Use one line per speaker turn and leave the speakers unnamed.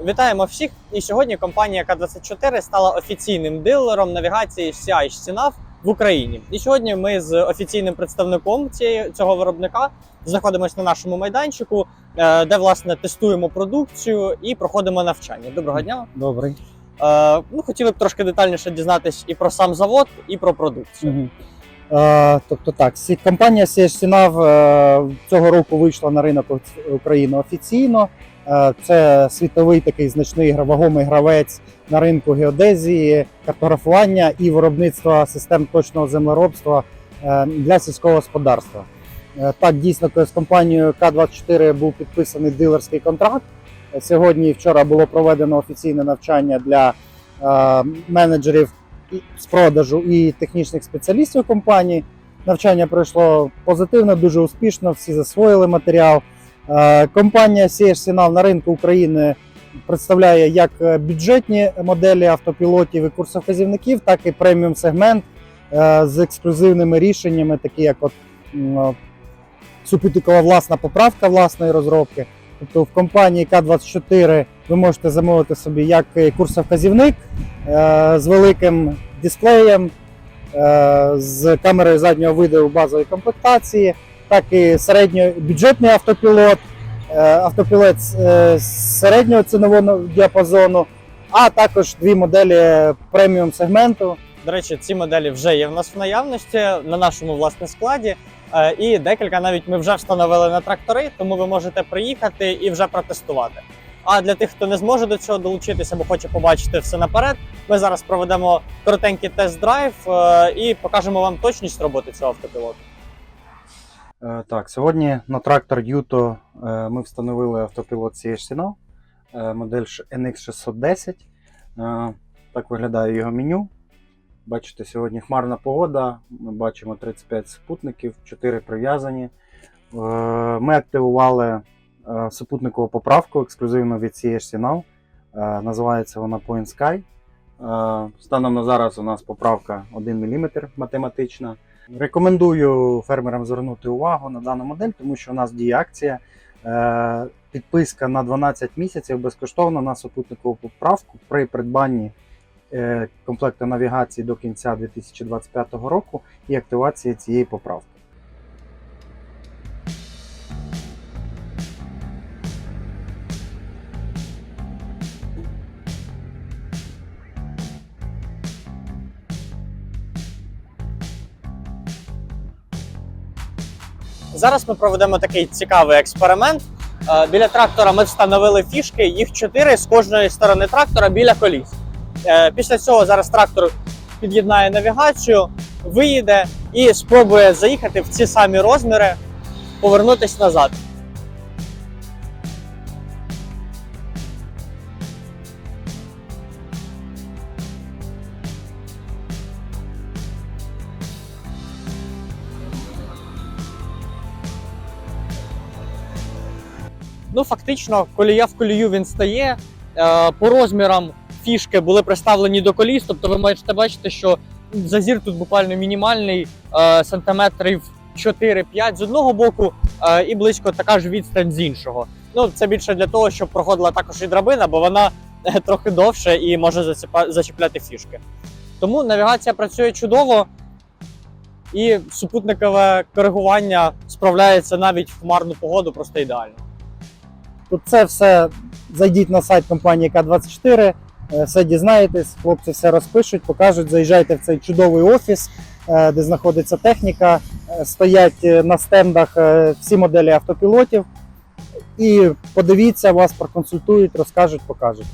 Вітаємо всіх! І сьогодні компанія К24 стала офіційним дилером навігації CI Стінав в Україні. І сьогодні ми з офіційним представником цього виробника знаходимося на нашому майданчику, е, де власне тестуємо продукцію і проходимо навчання. Доброго дня!
Добрий.
Е, Ну, хотіли б трошки детальніше дізнатись і про сам завод, і про продукцію.
Угу. Е, тобто так, компанія CSCNAV е, цього року вийшла на ринок України офіційно. Е, це світовий такий значний вагомий гравець на ринку геодезії, картографування і виробництва систем точного землеробства е, для сільського господарства. Е, Так, дійсно, з компанією К24 був підписаний дилерський контракт. Сьогодні і вчора було проведено офіційне навчання для менеджерів з продажу і технічних спеціалістів компанії. Навчання пройшло позитивно, дуже успішно. Всі засвоїли матеріал. Е, Компанія CH Signal на ринку України представляє як е, бюджетні моделі автопілотів і курсовказівників, так і преміум сегмент е, з ексклюзивними рішеннями, такі як от супутникова власна поправка власної розробки. Тобто в компанії К24 ви можете замовити собі як курсовказівник з великим дисплеєм, з камерою заднього виду в базовій комплектації, так і середньобюджетний автопілот, е, автопілот е, середнього цінового діапазону, а також дві моделі преміум сегменту.
До речі, ці моделі вже є в нас в наявності на нашому власне складі. Е, І декілька навіть ми вже встановили на трактори, тому ви можете приїхати і вже протестувати. А для тих, хто не зможе до цього долучитися або хоче побачити все наперед, ми зараз проведемо коротенький тест-драйв і покажемо вам точність роботи цього автопілоту.
Е, Так, сьогодні на трактор Юто е, ми встановили автопілот CH Signal, е, модель NX610. Е, Так виглядає його меню. Бачите, сьогодні хмарна погода. Ми бачимо 35 супутників, 4 прив'язані. Ми активували супутникову поправку ексклюзивно від CH Signal. Називається вона Point Sky. Станом на зараз у нас поправка 1 мм математична. Рекомендую фермерам звернути увагу на дану модель, тому що у нас діє акція. Е, Підписка на 12 місяців безкоштовно на супутникову поправку при придбанні е, комплекту навігації до кінця 2025 року і активації цієї поправки.
Зараз ми проведемо такий цікавий експеримент. Е, Біля трактора ми встановили фішки, їх чотири з кожної сторони трактора біля коліс. Е, Після цього зараз трактор під'єднає навігацію, виїде і спробує заїхати в ці самі розміри, повернутися назад. Ну, фактично, колія в колію він стає. Е, По розмірам фішки були приставлені до коліс, тобто ви можете бачити, що зазір тут буквально мінімальний, е, сантиметрів 4-5 з одного боку, е, і близько така ж відстань з іншого. Ну, це більше для того, щоб проходила також і драбина, бо вона трохи довше і може зачіпляти фішки. Тому навігація працює чудово, і супутникове коригування справляється навіть в хмарну погоду просто ідеально.
Тут це все зайдіть на сайт компанії К24, е, все дізнаєтесь, хлопці все розпишуть, покажуть. Заїжджайте в цей чудовий офіс, е, де знаходиться техніка. Е, Стоять на стендах всі моделі автопілотів. І подивіться, вас проконсультують, розкажуть, покажуть.